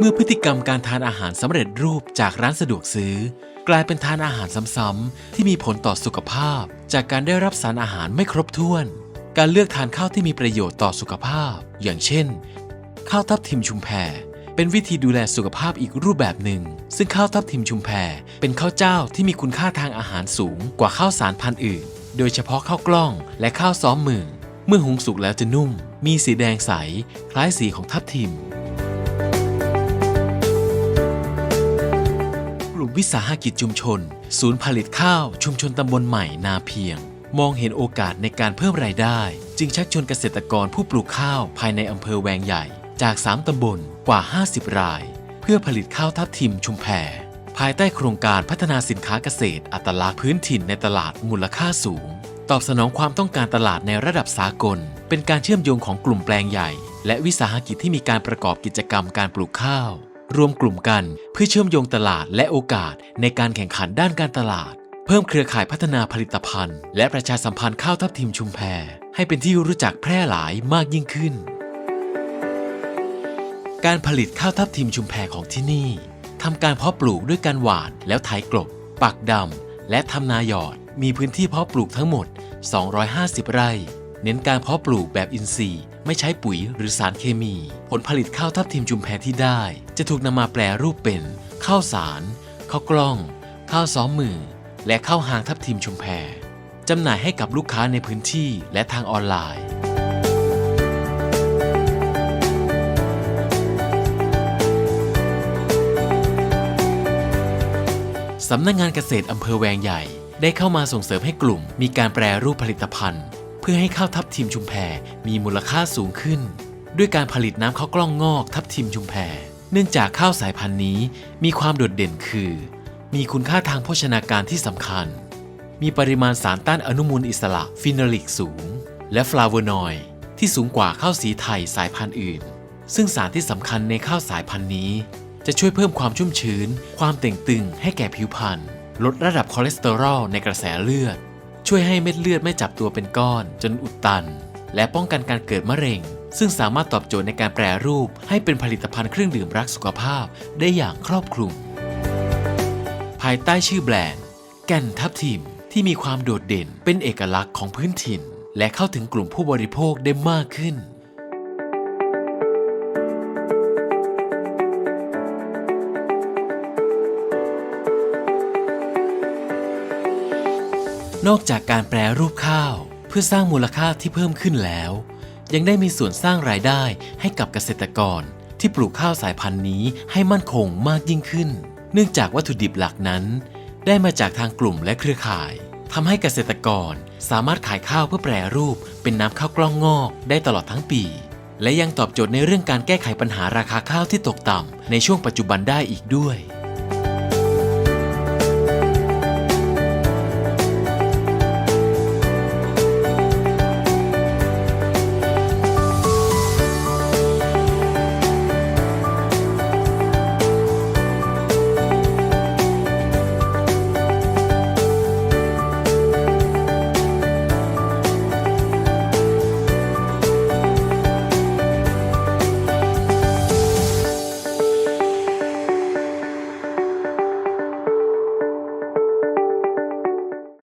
เมื่อพฤติกรรมการทานอาหารสำเร็จรูปจากร้านสะดวกซื้อ กลายเป็นทานอาหารซ้ำๆที่มีผลต่อสุขภาพ จากการได้รับสารอาหารไม่ครบถ้วน การเลือกทานข้าวที่มีประโยชน์ต่อสุขภาพ อย่างเช่น ข้าวทับทิมชุมแพเป็นวิธีดูแลสุขภาพอีกรูปแบบหนึ่ง ซึ่งข้าวทับทิมชุมแพเป็นข้าวเจ้าที่มีคุณค่าทางอาหารสูงกว่าข้าวสารพันธุ์อื่น โดยเฉพาะข้าวกล้องและข้าวซ้อมมือ เมื่อหุงสุกแล้วจะนุ่ม มีสีแดงใส คล้ายสีของทับทิม วิสาหกิจชุมชน ศูนย์ผลิตข้าวชุมชนตำบลใหม่นาเพียง มองเห็นโอกาสในการเพิ่มรายได้ จึงชักชวนเกษตรกรผู้ปลูกข้าวภายในอำเภอแวงใหญ่ จาก 3 ตำบลกว่า 50 ราย เพื่อผลิตข้าวทับทิมชุมแพภายใต้โครงการพัฒนาสินค้าเกษตร อัตลักษณ์พื้นถิ่นในตลาดมูลค่าสูง ตอบสนองความต้องการตลาดในระดับสากล เป็นการเชื่อมโยงของกลุ่มแปลงใหญ่ และวิสาหกิจที่มีการประกอบกิจกรรมการปลูกข้าว รวมกลุ่มกันเพื่อเชื่อมโยงตลาดและโอกาสในการแข่งขันด้านการตลาด เพิ่มเครือข่ายพัฒนาผลิตภัณฑ์ และประชาสัมพันธ์ข้าวทับทิมชุมแพให้เป็นที่รู้จักแพร่หลายมากยิ่งขึ้น การผลิตข้าวทับทิมชุมแพของที่นี่ทำการเพาะปลูกด้วยการหว่านแล้วไถกลบ ปักดำและทำนาหยอด มีพื้นที่เพาะปลูกทั้งหมด 250 ไร่ เน้นการเพาะปลูกแบบอินทรีย์ ไม่ใช้ปุ๋ยหรือสารเคมี ผลผลิตข้าวทับทิมชุมแพที่ได้ จะถูกนำมาแปลรูปเป็นข้าวสารข้าวกล้อง ข้าวซ้อมมือ และข้าวหางทับทิมชุมแพจำหน่ายให้กับลูกค้าในพื้นที่และทางออนไลน์สำนักงงานเกษตรอำเภอแวงใหญ่ ได้เข้ามาส่งเสริมให้กลุ่มมีการแปรรูปผลิตภัณฑ์ พื่อให้ข้าวทับทิมชุมแพมีมูลค่าสูงขึ้น ด้วยการผลิตน้ำข้าวกล้องงอกทับทิมชุมแพเนื่องจากข้าวสายพันธุ์นี้มีความโดดเด่นคือ มีคุณค่าทางโภชนาการที่สำคัญ มีปริมาณสารต้านอนุมูลอิสระฟิโนลิกสูง และฟลาโวนอยด์ที่สูงกว่าข้าวสีไทยสายพันธุ์อื่น ซึ่งสารที่สำคัญในข้าวสายพันธุ์นี้ จะช่วยเพิ่มความชุ่มชื้น ความเต่งตึงให้แก่ผิวพรรณลดระดับคอเลสเตอรอลในกระแสเลือด ช่วยให้เม็ดเลือดไม่จับตัวเป็นก้อน จนอุดตัน และป้องกันการเกิดมะเร็ง ซึ่งสามารถตอบโจทย์ในการแปรรูป ให้เป็นผลิตภัณฑ์เครื่องดื่มรักสุขภาพได้อย่างครอบคลุม ภายใต้ชื่อแบรนด์แก่นทับทิมที่มีความโดดเด่นเป็นเอกลักษณ์ของพื้นถิ่น และเข้าถึงกลุ่มผู้บริโภคได้มากขึ้น นอกจากการแปรรูปข้าว เพื่อสร้างมูลค่าที่เพิ่มขึ้นแล้ว ยังได้มีส่วนสร้างรายได้ให้กับเกษตรกร ที่ปลูกข้าวสายพันธุ์นี้ให้มั่นคงมากยิ่งขึ้น เนื่องจากวัตถุดิบหลักนั้น ได้มาจากทางกลุ่มและเครือข่ายทำให้เกษตรกรสามารถขายข้าวเพื่อแปรรูป เป็นน้ำข้าวกล้องงอกได้ตลอดทั้งปี และยังตอบโจทย์ในเรื่องการแก้ไขปัญหาราคาข้าวที่ตกต่ำในช่วงปัจจุบันได้อีกด้วย